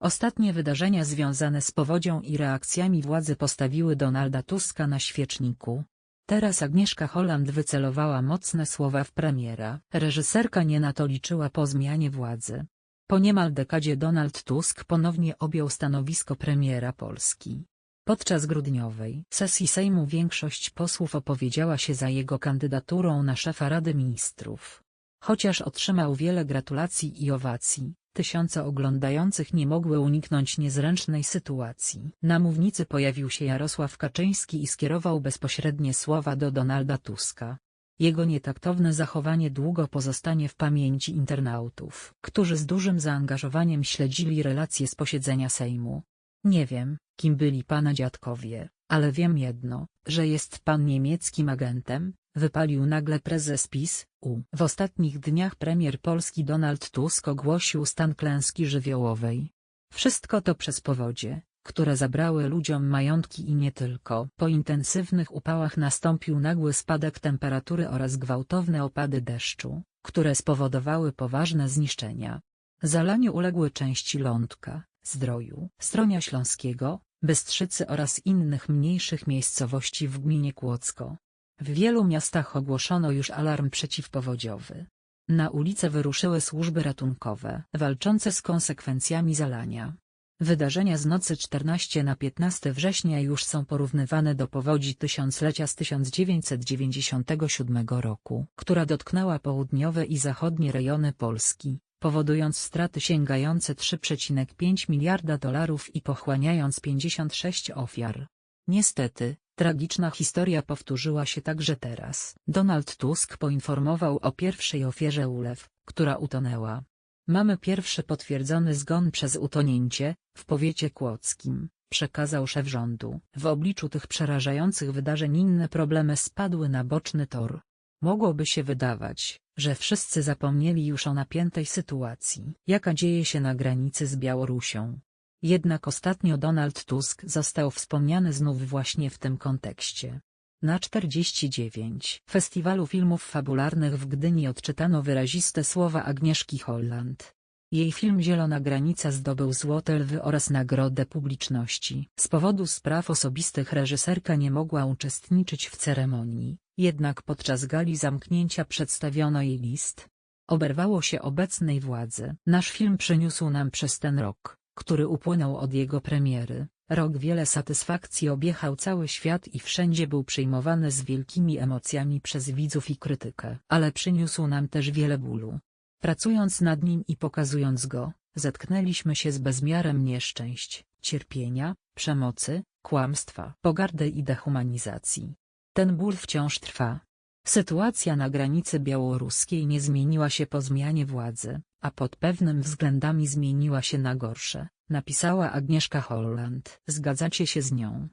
Ostatnie wydarzenia związane z powodzią i reakcjami władzy postawiły Donalda Tuska na świeczniku. Teraz Agnieszka Holland wycelowała mocne słowa w premiera. Reżyserka nie na to liczyła po zmianie władzy. Po niemal dekadzie Donald Tusk ponownie objął stanowisko premiera Polski. Podczas grudniowej sesji Sejmu większość posłów opowiedziała się za jego kandydaturą na szefa Rady Ministrów. Chociaż otrzymał wiele gratulacji i owacji, tysiące oglądających nie mogły uniknąć niezręcznej sytuacji. Na mównicy pojawił się Jarosław Kaczyński i skierował bezpośrednie słowa do Donalda Tuska. Jego nietaktowne zachowanie długo pozostanie w pamięci internautów, którzy z dużym zaangażowaniem śledzili relacje z posiedzenia Sejmu. Nie wiem, kim byli pana dziadkowie, ale wiem jedno, że jest pan niemieckim agentem, wypalił nagle prezes PiS, U. W ostatnich dniach premier Polski Donald Tusk ogłosił stan klęski żywiołowej. Wszystko to przez powodzie, które zabrały ludziom majątki i nie tylko. Po intensywnych upałach nastąpił nagły spadek temperatury oraz gwałtowne opady deszczu, które spowodowały poważne zniszczenia. Zalaniu uległy części Lądka, Zdroju, Stronia Śląskiego, Bystrzycy oraz innych mniejszych miejscowości w gminie Kłodzko. W wielu miastach ogłoszono już alarm przeciwpowodziowy. Na ulice wyruszyły służby ratunkowe, walczące z konsekwencjami zalania. Wydarzenia z nocy 14 na 15 września już są porównywane do powodzi tysiąclecia z 1997 roku, która dotknęła południowe i zachodnie rejony Polski, powodując straty sięgające 3,5 miliarda dolarów i pochłaniając 56 ofiar. Niestety, tragiczna historia powtórzyła się także teraz. Donald Tusk poinformował o pierwszej ofierze ulew, która utonęła. Mamy pierwszy potwierdzony zgon przez utonięcie, w powiecie kłodzkim, przekazał szef rządu. W obliczu tych przerażających wydarzeń inne problemy spadły na boczny tor. Mogłoby się wydawać, że wszyscy zapomnieli już o napiętej sytuacji, jaka dzieje się na granicy z Białorusią. Jednak ostatnio Donald Tusk został wspomniany znów właśnie w tym kontekście. Na 49 Festiwalu Filmów Fabularnych w Gdyni odczytano wyraziste słowa Agnieszki Holland. Jej film Zielona Granica zdobył Złote Lwy oraz Nagrodę Publiczności. Z powodu spraw osobistych reżyserka nie mogła uczestniczyć w ceremonii, jednak podczas gali zamknięcia przedstawiono jej list. Oberwało się obecnej władzy. Nasz film przyniósł nam przez ten rok, który upłynął od jego premiery, rok wiele satysfakcji objechał cały świat i wszędzie był przyjmowany z wielkimi emocjami przez widzów i krytykę. Ale przyniósł nam też wiele bólu. Pracując nad nim i pokazując go, zetknęliśmy się z bezmiarem nieszczęść, cierpienia, przemocy, kłamstwa, pogardy i dehumanizacji. Ten ból wciąż trwa. Sytuacja na granicy białoruskiej nie zmieniła się po zmianie władzy, a pod pewnym względami zmieniła się na gorsze, napisała Agnieszka Holland. Zgadzacie się z nią?